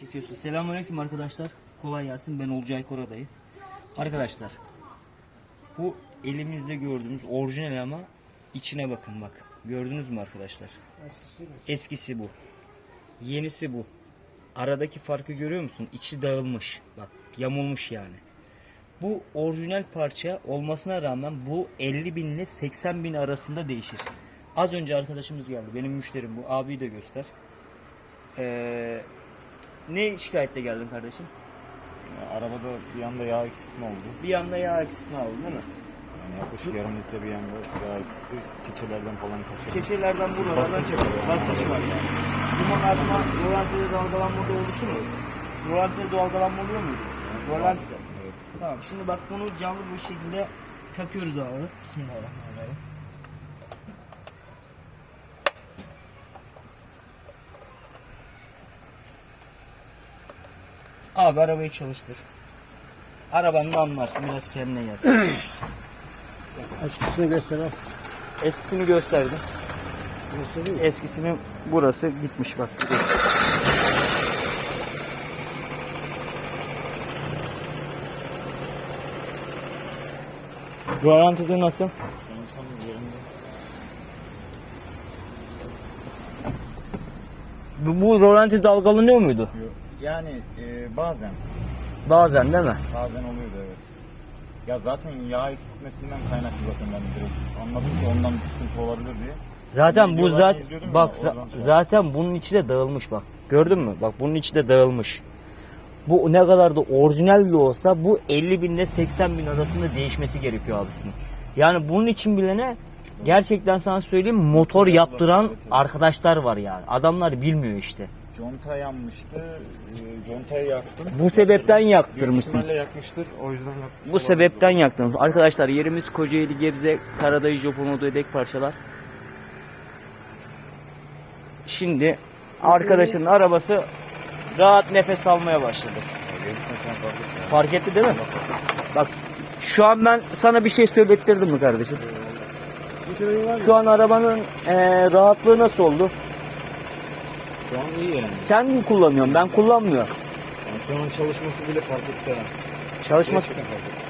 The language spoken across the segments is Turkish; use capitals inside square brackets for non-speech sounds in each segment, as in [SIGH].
Çekiyorsun. Selamünaleyküm arkadaşlar. Kolay gelsin. Ben Olcay Koradayı. Arkadaşlar bu elimizde gördüğümüz orijinal ama içine bakın bak. Gördünüz mü arkadaşlar? Eskisi bu. Yenisi bu. Aradaki farkı görüyor musun? İçi dağılmış. Bak yamulmuş yani. Bu orijinal parça olmasına rağmen bu 50 bin ile 80 bin arasında değişir. Az önce arkadaşımız geldi. Benim müşterim bu. Abiyi de göster. Ee, ne şikayetle geldin kardeşim? Ya, arabada bir anda yağ eksiltme oldu. Bir yanda yağ eksiltme aldın değil mi? Yani yaklaşık yarım litre bir anda yağ eksiltti. Keçelerden falan kaçırdı. Keçelerden buralardan Basınç çıkıyor. var. Basınç var yani. Duman atma, rolantide dalgalanma da oluşur mu? Rolantide dalgalanma oluyor muydu? Rolantide. Evet. Tamam şimdi bak bunu canlı bir şekilde takıyoruz abi. Bismillahirrahmanirrahim. Abi arabayı çalıştır. Arabanı da anlarsın biraz kendine gelsin. [CLEARS THROAT] Eskisini göster al. Eskisini gösterdim. Göstereyim mi? Eskisinin burası gitmiş bak. Garantide nasıl? Şu an tam yerinde. Bu, bu rolanti dalgalanıyor muydu? Yok. Yani e, bazen, Bazen değil mi? bazen oluyordu evet. Ya zaten yağ eksiltmesinden kaynaklı zaten ben direkt anladım ki ondan bir sıkıntı olabilir diye. Zaten bu izliyordum bak ya, za- şey zaten bunun içi de dağılmış bak. Gördün mü? Bak bunun içi de dağılmış. Bu ne kadar da orijinal de olsa bu 50 bin ile 80 bin arasında değişmesi gerekiyor abisinin. Yani bunun için bilene gerçekten sana söyleyeyim motor yaptıran arkadaşlar var yani. Adamlar bilmiyor işte. Conta yanmıştı. E, contayı yaktım. Bu sebepten Büyük yaktırmışsın. ihtimalle yakmıştır. O yüzden yakmış Bu olabilir. sebepten yaktım. Arkadaşlar yerimiz Kocaeli Gebze Karadayı Japon Oda Yedek parçalar. Şimdi arkadaşının arabası rahat nefes almaya başladı. Gerçekten fark etmiyor. Fark etti değil mi? Bak şu an ben sana bir şey söylettirdim mi kardeşim? Var mı? Şu an arabanın eee, rahatlığı nasıl oldu? Şu an iyi yani. Sen mi kullanıyorsun? Ben kullanmıyorum. yani. Şu an çalışması bile fark etti. ha. Çalışması. Gerçekten fark etti.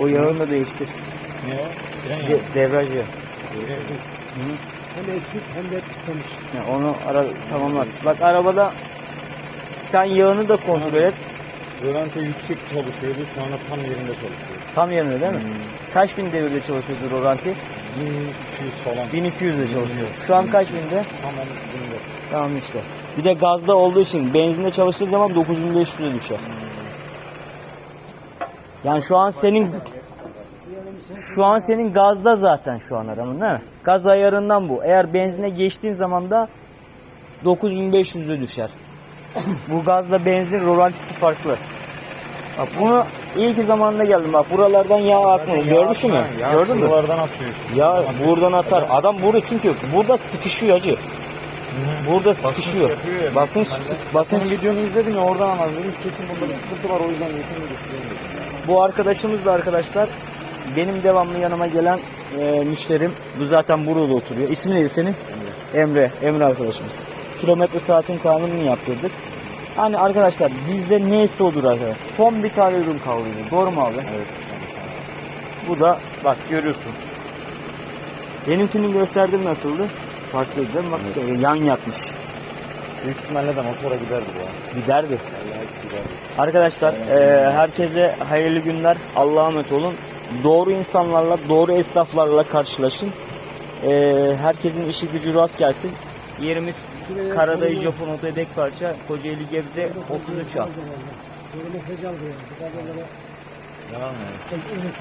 O yağını da değiştir. Ne o? Fren De, devraj yağı. Öyle. Hem eksik hem de pislemiş. Ya onu ara tamamlar. Bak arabada sen yağını da kontrol et. Rölante yüksek çalışıyordu. Şu anda tam yerinde çalışıyor. Tam yerinde değil mi? Hmm. Kaç bin devirde çalışıyordu Rolanti? 1200 falan. 1200 de çalışıyor. Şu an kaç binde? Tam onun binde. Tamam işte. Bir de gazda olduğu için benzinde çalıştığı zaman 9500'e düşer. Yani şu an senin şu an senin gazda zaten şu an arabanın değil mi? Gaz ayarından bu. Eğer benzine geçtiğin zaman da 9500'e düşer. bu gazla benzin rolantisi farklı. Bak bunu iyi ki zamanında geldim bak buralardan yağ akmıyor. Görmüş mü? Gördün mü? Buralardan atıyor işte. Ya buradan atar. Adam burada çünkü burada sıkışıyor acı. Burada sıkışıyor. yapıyor ya. Basınç Ben de- sık- basınç. Senin videonu izledim ya oradan anladım. Dedim kesin burada bir sıkıntı var o yüzden getirdim götüreyim dedim. Bu arkadaşımız da arkadaşlar benim devamlı yanıma gelen e, müşterim. Bu zaten burada oturuyor. İsmi neydi senin? Emre. Emre arkadaşımız. Kilometre saatin kanununu yaptırdık. Hani arkadaşlar bizde neyse odur arkadaşlar. Son bir tane ürün kaldı. Doğru mu abi? Evet. Bu da bak görüyorsun. Benimkini gösterdim nasıldı? Farklıydı değil mi? Bak Evet. yan yatmış. Büyük ihtimalle de motora giderdi bu. ha. Giderdi. Giderdi. Arkadaşlar e, herkese hayırlı günler. Allah'a emanet olun. Doğru insanlarla, doğru esnaflarla karşılaşın. E, herkesin işi gücü rast gelsin. Yerimiz Karadayı Japon Oto Yedek Parça Kocaeli Gebze 33 al. Böyle mesaj aldı yani. Devam et.